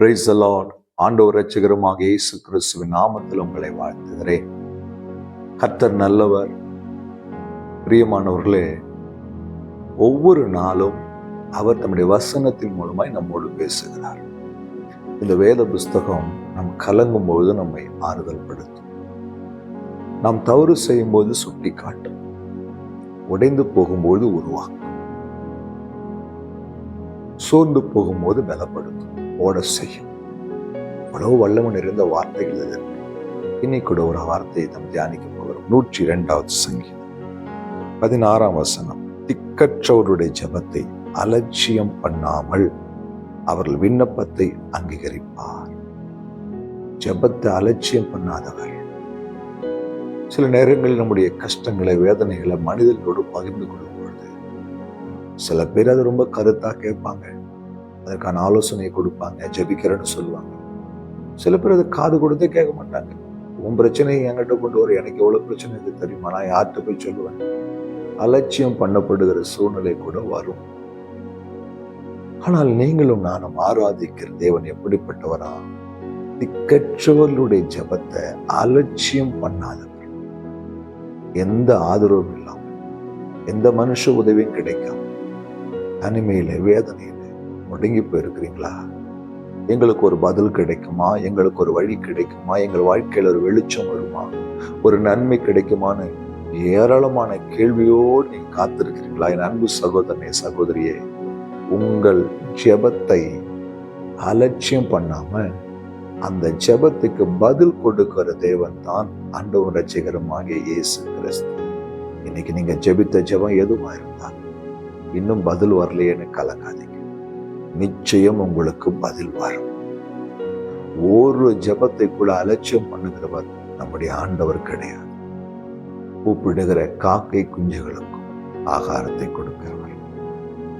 Price allot ஆண்டவர் ரட்சகரமாக இயேசு கிறிஸ்துவின் நாமத்தில் உங்களை வாழ்த்துகிறேன். கத்தர் நல்லவர். பிரியமானவர்களே ஒவ்வொரு நாளும் அவர் தம்முடைய வசனத்தின் மூலமாய் நம்மோடு பேசுகிறார். இந்த வேத புஸ்தகம் நம் கலங்கும் பொழுது நம்மை ஆறுதல் படுத்தும் நாம் தவறு செய்யும் போது சுட்டி காட்டும் உடைந்து போகும்போது உருவாக்கும். சோர்ந்து போகும்போது பலப்படுத்தும். ஓட செய்யும். இவ்வளவு வல்லவன் இருந்த வார்த்தைகள் இது. இன்னைக்கு கூட ஒரு வார்த்தையை நாம் தியானிக்க போகிறோம் நூற்றி இரண்டாவது சங்கீதம். பதினாறாம் வசனம். திக்கற்றவருடைய ஜபத்தை அலட்சியம் பண்ணாமல் அவர்கள் விண்ணப்பத்தை அங்கீகரிப்பார். ஜபத்தை அலட்சியம் பண்ணாதவர். சில நேரங்களில் நம்முடைய கஷ்டங்களை வேதனைகளை மனிதர்களோடு பகிர்ந்து கொள்ளும் சில பேர் அதை ரொம்ப கருத்தா கேட்பாங்க. அதற்கான ஆலோசனையை கொடுப்பாங்க ஜெபிக்கிறேன்னு சொல்லுவாங்க. சில பேர் அதை காது கொடுத்தே கேட்க மாட்டாங்க. உன் பிரச்சனையை என்கிட்ட கொண்டு வர எனக்கு எவ்வளவு பிரச்சனை இருக்கு தெரியுமா? நான் யார்கிட்ட போய் சொல்லுவேன்? அலட்சியம் பண்ணப்படுகிற சூழ்நிலை கூட வரும். ஆனால் நீங்களும் நானும் ஆராதிக்கிற தேவன் எப்படிப்பட்டவரா? திக்கற்றவர்களுடைய ஜபத்தை அலட்சியம் பண்ணாதவர் எந்த ஆதரவும் இல்லாமல் எந்த மனுஷ உதவியும் கிடைக்காம தனிமையில் வேதனையில் முடங்கி போயிருக்கிறீங்களா? எங்களுக்கு ஒரு பதில் கிடைக்குமா? எங்களுக்கு ஒரு வழி கிடைக்குமா? எங்கள் வாழ்க்கையில் ஒரு வெளிச்சம் வருமா? ஒரு நன்மை கிடைக்குமான்னு ஏராளமான கேள்வியோடு நீங்கள் காத்திருக்கிறீங்களா? என் அன்பு சகோதரனே சகோதரியே உங்கள் ஜெபத்தை அலட்சியம் பண்ணாம அந்த ஜெபத்துக்கு பதில் கொடுக்கிற தேவன் தான் அண்டவன் ரசிகரமாகிய இயேசு கிறிஸ்து. இன்னைக்கு நீங்க ஜெபித்த ஜெபம் எதுவாக இருந்தால் இன்னும் பதில் வரலையேன்னு கலங்காதீங்க. நிச்சயம் உங்களுக்கு பதில் வரும். ஒரு ஜபத்தை கூட அலட்சியம் பண்ணுகிறவர் நம்முடைய ஆண்டவர் கிடையாது. கூப்பிடுகிற காக்கை குஞ்சுகளுக்கும் ஆகாரத்தை கொடுக்கிறவர்.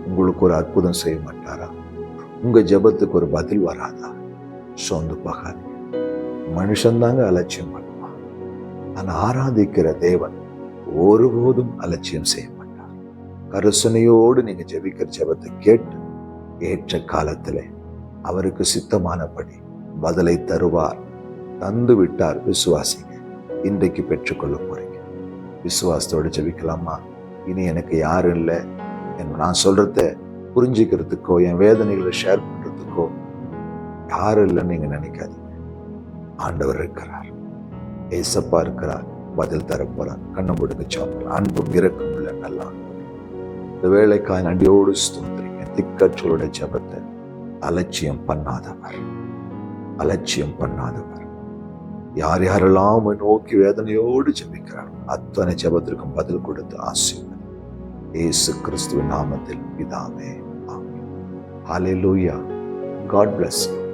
உங்களுக்கு ஒரு அற்புதம் செய்ய மாட்டாரா? உங்க ஜபத்துக்கு ஒரு பதில் வராதா? சொந்து போகாதீங்க. மனுஷன்தாங்க அலட்சியம் பண்ணுவான். ஆனால் ஆராதிக்கிற தேவன் ஒருபோதும் அலட்சியம் செய்வான் கருசனையோடு நீங்க ஜெபிக்கிற ஜெபத்தை கேட்டு ஏற்ற காலத்திலே அவருக்கு சித்தமானபடி பதிலை தருவார். தந்து விட்டார் விசுவாசிங்க. இன்றைக்கு பெற்றுக்கொள்ள போறீங்க. விசுவாசத்தோடு ஜெபிக்கலாமா? இனி எனக்கு யாரும் இல்லை. நான் சொல்றத புரிஞ்சுக்கிறதுக்கோ என் வேதனைகளை ஷேர் பண்றதுக்கோ யாரும் இல்லைன்னு நீங்க நினைக்காதீங்க. ஆண்டவர் இருக்கிறார். ஏசப்பா இருக்கிறார். பதில் தர போறார். கண்ணை முடுங்க சாப்பிடலாம் அன்பும் இறக்கம் உள்ள நல்லா இந்த வேலைக்காய் நண்டியோடு ஸ்தோத்திரிங்க திக்கச்சொலுடைய ஜபத்தை அலட்சியம் பண்ணாதவர். அலட்சியம் பண்ணாதவர். யார் யாரெல்லாம் நோக்கி வேதனையோடு ஜபிக்கிறார் அத்தனை ஜபத்திற்கும் பதில் கொடுத்து ஆசீர்வதி ஏசு கிறிஸ்துவின் நாமத்தில் பிதாவே ஆமென். ஹalleluya God bless you.